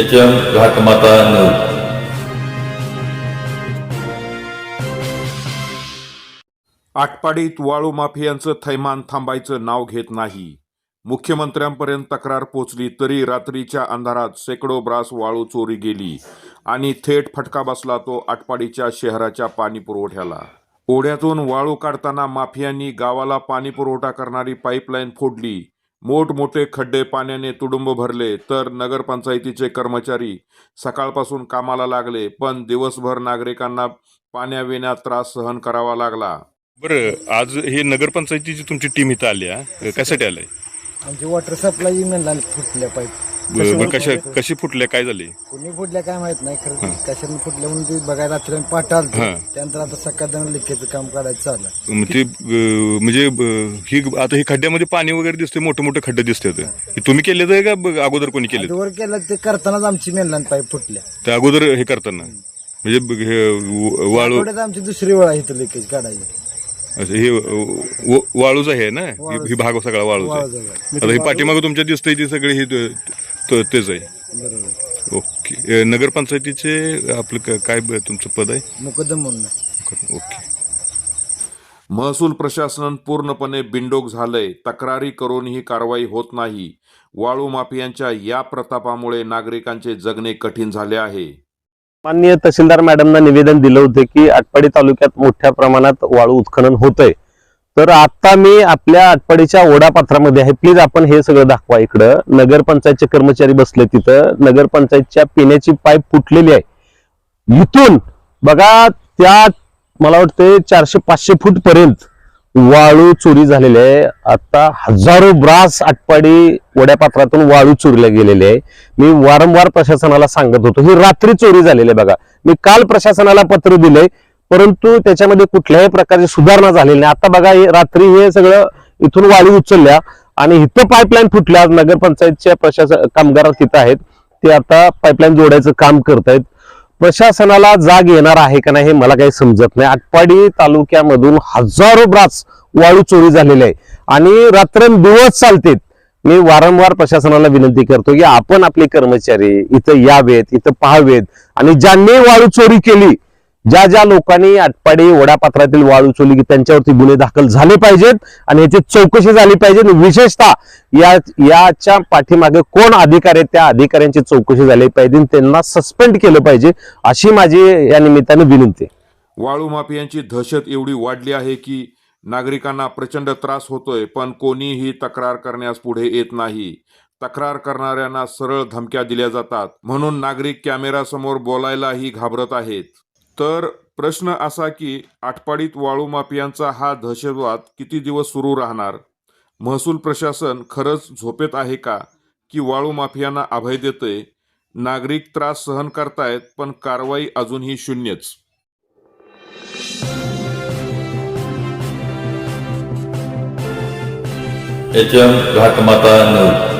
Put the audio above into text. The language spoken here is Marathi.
एच एम घाटमाता न्यूज आटपाडीत वाळू माफियांचं थैमान थांबायचं नाव घेत नाही. मुख्यमंत्र्यांपर्यंत तक्रार पोचली तरी रात्रीच्या अंधारात शेकडो ब्रास वाळू चोरी गेली आणि थेट फटका बसला तो आटपाडीच्या शहराच्या पाणी पुरवठ्याला ओढ्यातून वाळू काढताना माफियांनी गावाला पाणी पुरवठा करणारी पाईपलाईन फोडली मोठमोठे खड्डे पाण्याने तुडुंब भरले तर नगरपंचायतीचे कर्मचारी सकाळपासून कामाला लागले पण दिवसभर नागरिकांना पाण्याविना त्रास सहन करावा लागला. बरं आज हे नगरपंचायतीची तुमची टीम इथं आली आहे कशासाठी आलंय? आमची वॉटर सप्लाय फुटल्या पाईप. कशा कशी फुटल्या काय झाले? कोणी फुटल्या काय माहीत नाही खरं कशाने फुटल्या म्हणून ते बघायला रात्री आम्ही हां. त्यानंतर आता सकाळ जाऊन काम करायचं चाललं मग ते अं, म्हणजे ही आता ही खड्ड्यामध्ये पाणी वगैरे दिसते मोठे मोठे खड्डे दिसते तुम्ही केले आहे का ब- अगोदर कोणी केले वर केलं ते करतानाच आमची मेनलाईन पाईप फुटल्या. त्या अगोदर हे करताना? म्हणजे ब- हे व- वाळू आमची दुसरी वेळा इथं लिकेज काढायची. हे व- वाळूच आहे ना? ही- ही भाग सगळा वाळूच आहे. वाळूच आहे. आता ही पाठीमागं तुमच्या दिसतंय ती सगळी ही त- त- तेच आहे बरोबर. ओके. अं, नगरपंचायतीचे आपलं क- काय ब- तुमचं पद आहे? मुकदम म्हणून ओके. महसूल प्रशासन पूर्णपणे बिंडोक झालंय. तक्रारी करूनही कारवाई होत नाही. वाळू माफियांच्या या प्रतापामुळे नागरिकांचे जगणे कठीण झाले आहे. माननीय तहसीलदार मॅडमना निवेदन दिलं होतं की आटपाडी तालुक्यात मोठ्या प्रमाणात वाळू उत्खनन होतंय. तर आता मी आपल्या आटपाडीच्या ओढापात्रामध्ये आहे. प्लीज आपण हे सगळं दाखवा इकडं. नगरपंचायतचे कर्मचारी बसले तिथं. नगरपंचायतच्या पिण्याची पाईप फुटलेली आहे. इथून बघा त्या मला वाटतं चारशे पाचशे फूट पर्यंत वाळू चोरी झालेली आहे. आता हजारो ब्रास आटपाडी वड्यापात्रातून वाळू चोरीला गेलेली आहे. मी वारंवार प्रशासनाला सांगत होतो. ही रात्री चोरी झालेली आहे बघा. मी काल प्रशासनाला पत्र दिलंय. परंतु त्याच्यामध्ये कुठल्याही प्रकारची सुधारणा झालेली नाही. आता बघा रात्री हे सगळं इथून वाळू उचलल्या आणि इथं पाईपलाईन फुटल्या. नगरपंचायतच्या प्रशासन कामगार तिथं आहेत. ते आता पाईपलाईन जोडायचं काम करतायत. प्रशासनाला जाग येणार आहे का नाही हे मला काही समजत नाही. आटपाडी तालुक्यामधून हजारो ब्रास वाळू चोरी झालेली आहे आणि रात्रंदिवस चालतेत. मी वारंवार प्रशासनाला विनंती करतो की आपण आपले कर्मचारी इथं यावेत इथं पाहावेत. आणि ज्यांनी वाळू चोरी केली ज्या ज्या लोकांनी आटपाडी वडापात्रातील वाळू चोली त्यांच्यावरती गुन्हे दाखल झाले पाहिजेत आणि याची चौकशी झाली पाहिजे विशेषतः या याच्या पाठीमागे कोण अधिकारी आहेत त्या अधिकाऱ्यांची चौकशी झाली पाहिजे आणि त्यांना सस्पेंड केलं पाहिजे अशी माझी या निमित्ताने विनंती वाळू माफियांची दहशत एवढी वाढली आहे की नागरिकांना प्रचंड त्रास होतोय पण कोणीही तक्रार करण्यास पुढे येत नाही. तक्रार करणाऱ्यांना सरळ धमक्या दिल्या जातात. म्हणून नागरिक कॅमेरासमोर बोलायलाही घाबरत आहेत. तर प्रश्न असा की आटपाडीत वाळू माफियांचा हा दहशतवाद किती दिवस सुरू राहणार? महसूल प्रशासन खरंच झोपेत आहे का की वाळू माफियांना अभय देतंय? नागरिक त्रास सहन करतायत पण कारवाई अजूनही शून्यच. H M Ghatmata news.